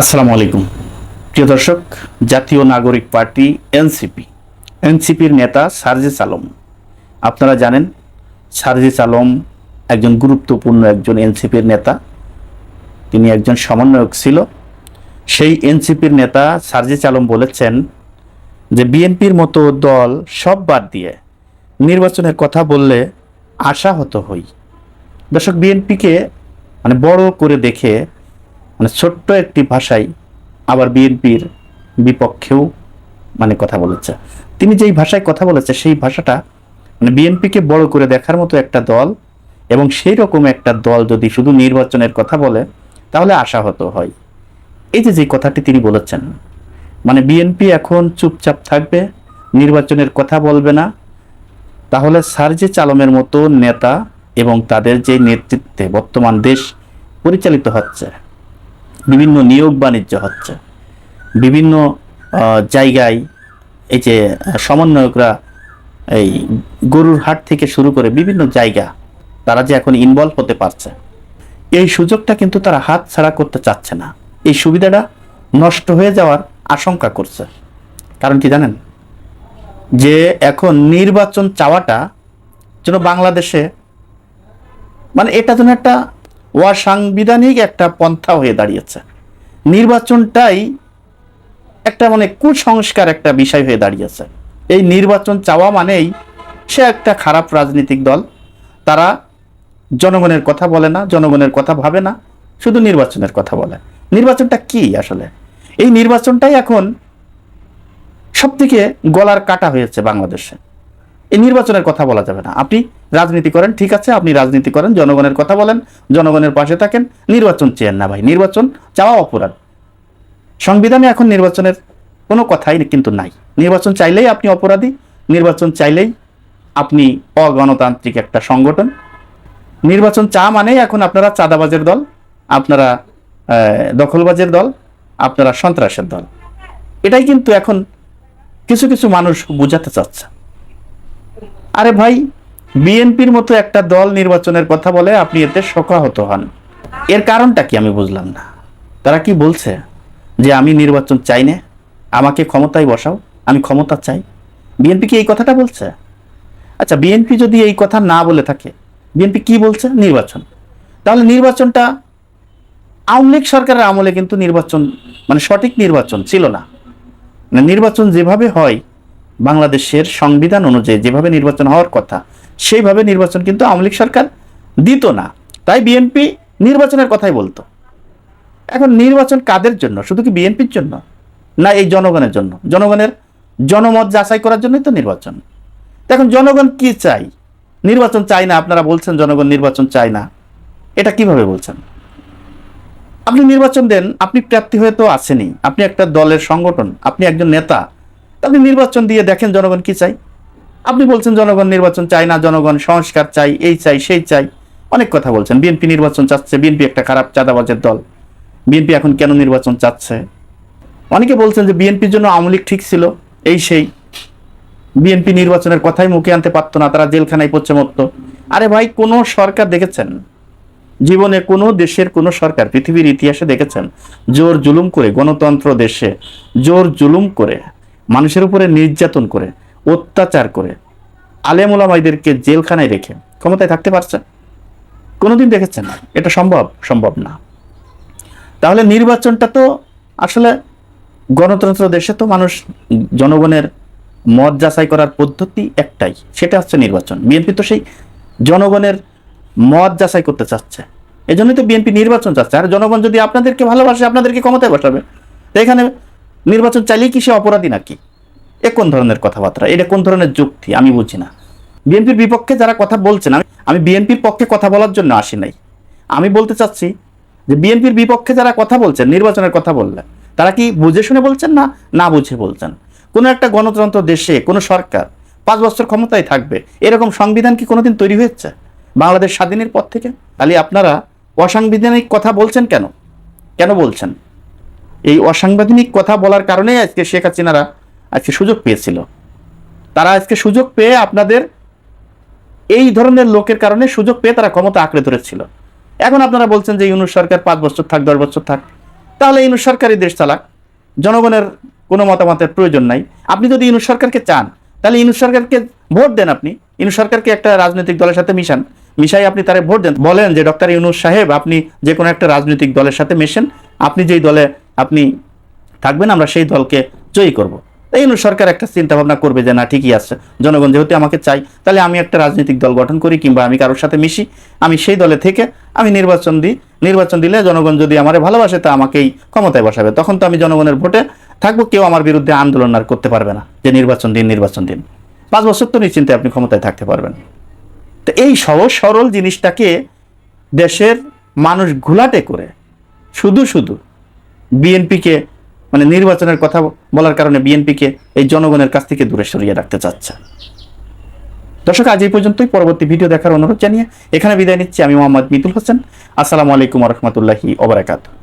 আসসালামু আলাইকুম। প্রিয় দর্শক, জাতীয় নাগরিক পার্টি এনসিপি। এনসিপির নেতা সার্জিস আলম। আপনারা জানেন, সার্জিস আলম একজন গুরুত্বপূর্ণ একজন এনসিপির নেতা। তিনি একজন সমন্বয়ক ছিল। সেই এনসিপির নেতা সার্জিস আলম বলেছেন যে, বিএনপির মতো দল সব বাদ দিয়ে নির্বাচনের কথা বললে আশাহত হই। দর্শক, বিএনপিকে মানে বড় করে দেখে মানে ছোট্ট একটি ভাষায় আবার বিএনপির বিপক্ষেও মানে কথা বলেছে। তিনি যেই ভাষায় কথা বলেছে, সেই ভাষাটা মানে বিএনপিকে বড় করে দেখার মতো একটা দল এবং সেই রকম একটা দল যদি শুধু নির্বাচনের কথা বলে, তাহলে আশাহত হয়। এই যে যে কথাটি তিনি বলেছেন মানে বিএনপি এখন চুপচাপ থাকবে, নির্বাচনের কথা বলবে না, তাহলে সার্জিস চালমের মতো নেতা এবং তাদের যে নেতৃত্বে বর্তমান দেশ পরিচালিত হচ্ছে। বিভিন্ন নিয়োগ বাণিজ্য হচ্ছে। বিভিন্ন জায়গায় এই যে সমন্বয়করা এই গরুর হাট থেকে শুরু করে বিভিন্ন জায়গা তারা যে এখন ইনভলভ হতে পারছে। এই সুযোগটা কিন্তু তারা হাত ছাড়া করতে চাচ্ছে না। এই সুবিধাটা নষ্ট হয়ে যাওয়ার আশঙ্কা করছে। কারণ কি জানেন? যে এখন নির্বাচন চাওয়াটা যেন বাংলাদেশে মানে এটা যেন একটা অসাংবিধানিক একটা পন্থা হয়ে দাঁড়িয়েছে। নির্বাচনটাই একটা মানে কুসংস্কার একটা বিষয় হয়ে দাঁড়িয়েছে। এই নির্বাচন চাওয়া মানেই সে একটা খারাপ রাজনৈতিক দল। তারা জনগণের কথা বলে না, জনগণের কথা ভাবে না, শুধু নির্বাচনের কথা বলে। নির্বাচনটা কি আসলে? এই নির্বাচনটাই এখন সবথেকে গলার কাটা হয়েছে বাংলাদেশে। এই নির্বাচনের কথা বলা যাবে না। আপনি রাজনীতি করেন, ঠিক আছে, আপনি রাজনীতি করেন, জনগণের কথা বলেন, জনগণের পাশে থাকেন, নির্বাচন চেয়েন না ভাই, নির্বাচন চাওয়া অপরাধ। সংবিধানে এখন নির্বাচনের কোনো কথাই কিন্তু নাই। নির্বাচন চাইলেই আপনি অপরাধী, নির্বাচন চাইলেই আপনি অগণতান্ত্রিক একটা সংগঠন। নির্বাচন চা মানেই এখন আপনারা চাঁদাবাজের দল, আপনারা দখলবাজের দল, আপনারা সন্ত্রাসের দল। এটাই কিন্তু এখন কিছু কিছু মানুষ বোঝাতে চাচ্ছে। আরে ভাই, বিএনপির মতো একটা দল নির্বাচনের কথা বলে আপনি এতে শোকাহত হন। এর কারণটা কি আমি বুঝলাম না। তারা কি বলছে যে আমি নির্বাচন চাই না? আমাকে ক্ষমতায় বসাও, আমি ক্ষমতা চাই। বিএনপি কি এই কথাটা বলছে? আচ্ছা বিএনপি যদি এই কথা না বলে থাকে, বিএনপি কি বলছে? নির্বাচন। তাহলে নির্বাচনটা আওয়ামী লীগ সরকারের আমলে কিন্তু নির্বাচন মানে সঠিক নির্বাচন ছিল না। মানে নির্বাচন যেভাবে হয় বাংলাদেশের সংবিধান অনুযায়ী যেভাবে নির্বাচন হওয়ার কথা, সেইভাবে নির্বাচন কিন্তু আওয়ামী লীগ সরকার দিত না। তাই বিএনপি নির্বাচনের কথাই বলতো। এখন নির্বাচন কাদের জন্য? শুধু কি বিএনপির জন্য? না, এই জনগণের জন্য। জনগণের জনমত যাচাই করার জন্যই তো নির্বাচন। এখন জনগণ কি চাই নির্বাচন চাই না, আপনারা বলছেন জনগণ নির্বাচন চায় না। এটা কীভাবে বলছেন? আপনি নির্বাচন দেন, আপনি প্রাপ্তি হয়ে তো আসেনি আপনি একটা দলের সংগঠন, আপনি একজন নেতা। আপনি নির্বাচন দিয়ে দেখেন জনগণ কি চাই আপনি বলছেন জনগণ নির্বাচন চায় না, জনগণ সংস্কার চাই এই চাই সেই চাই অনেক কথা বলছেন। বিএনপি নির্বাচন চাচ্ছে, বিএনপি একটা খারাপ চাঁদাবাজের দল। বিএনপি এখন কেন নির্বাচন চাচ্ছে? অনেকে বলছেন যে বিএনপির জন্য আওয়ামী লীগ ঠিক ছিল, এই সেই। বিএনপি নির্বাচনের কথাই মুখে আনতে পারতো না, তারা জেলখানায় পড়ছে মতো আরে ভাই, কোন সরকার দেখেছেন? জীবনে কোনো দেশের কোনো সরকার পৃথিবীর ইতিহাসে দেখেছেন? জোর জুলুম করে গণতন্ত্র দেশে, জোর জুলুম করে মানুষের উপরে নির্যাতন করে, অত্যাচার করে আলেমুলামাইদেরকে জেলখানায় রেখে ক্ষমতায় থাকতে পারছে? কোনোদিন দেখেছেন? না এটা সম্ভব? সম্ভব না। তাহলে নির্বাচনটা তো আসলে গণতন্ত্র দেশে তো মানুষ জনগণের মত যাচাই করার পদ্ধতি একটাই, সেটা হচ্ছে নির্বাচন। বিএনপি তো সেই জনগণের মত যাচাই করতে চাচ্ছে। এই জন্যই তো বিএনপি নির্বাচন চাচ্ছে। আর জনগণ যদি আপনাদেরকে ভালোবাসে, আপনাদেরকে ক্ষমতায় বসাবে। তো এখানে নির্বাচন চাইলেই কি সে অপরাধী নাকি? এ কোন ধরনের কথাবার্তা? এটা কোন ধরনের যুক্তি? আমি বুঝি না। বিএনপির বিপক্ষে যারা কথা বলছেন, আমি আমি বিএনপির পক্ষে কথা বলার জন্য আসি নাই। আমি বলতে চাচ্ছি যে বিএনপির বিপক্ষে যারা কথা বলছেন, নির্বাচনের কথা বললে, তারা কি বুঝে শুনে বলছেন না না বুঝে বলছেন? কোনো একটা গণতন্ত্র দেশে, কোনো সরকার পাঁচ বছর ক্ষমতায় থাকবে, এরকম সংবিধান কি কোনোদিন তৈরি হয়েছে? বাংলাদেশ স্বাধীনের পর থেকে? তাহলে আপনারা অসাংবিধানিক কথা বলছেন কেন? কেন বলছেন? এই অসাংবিধানিক কথা বলার কারণেই আজকে শেখ হাসিনারা আজকে সুযোগ পেয়েছিল। তারা আজকে সুযোগ পেয়ে আপনাদের এই ধরনের লোকের কারণে সুযোগ পেয়ে তারা ক্ষমতা আঁকড়ে ধরেছিল। এখন আপনারা বলছেন যে ইউনুস সরকার পাঁচ বছর থাক, দশ বছর থাক। তাহলে ইউনুস সরকারি দেশ চালাক। জনগণের কোনো মতামতের প্রয়োজন নাই। আপনি যদি ইউনুস সরকারকে চান, তাহলে ইউনুস সরকারকে ভোট দেন আপনি। ইউনুস সরকারকে একটা রাজনৈতিক দলের সাথে মিশান। মিশাই আপনি তারে ভোট দেন। বলেন যে, ডক্টর ইউনুস সাহেব, আপনি যে কোনো একটা রাজনৈতিক দলের সাথে মেশেন। আপনি যেই দলে আপনি থাকবেন, আমরা সেই দলকে জয়ী করব। এই ইউনুস সরকার একটা চিন্তা ভাবনা করবে যে, না, ঠিকই আছে। জনগণ যেহেতু আমাকে চাই তাহলে আমি একটা রাজনৈতিক দল গঠন করি কিংবা আমি কারোর সাথে মিশি। আমি সেই দলে থেকে আমি নির্বাচন দিই। নির্বাচন দিলে জনগণ যদি আমারে ভালোবাসে, তা আমাকেই ক্ষমতায় বসাবে। তখন তো আমি জনগণের ভোটে থাকব। কেউ আমার বিরুদ্ধে আন্দোলন আর করতে পারবে না যে, নির্বাচন দিন নির্বাচন দিন। পাঁচ বছর তো নিশ্চিন্তে আপনি ক্ষমতায় থাকতে পারবেন। তো এই সহজ সরল জিনিসটাকে দেশের মানুষ ঘোলাটে করে, শুধু শুধু বিএনপিকে মানে নির্বাচনের কথা বলার কারণে বিএনপিকে এই জনগণের কাছ থেকে দূরে সরিয়ে রাখতে চাচ্ছে। দর্শক, আজ এই পর্যন্তই। পরবর্তী ভিডিও দেখার অনুরোধ জানিয়ে এখানে বিদায় নিচ্ছি আমি মোহাম্মদ মিতুল হোসেন। আসসালামু আলাইকুম রহমতুল্লাহি ওবরাকাতু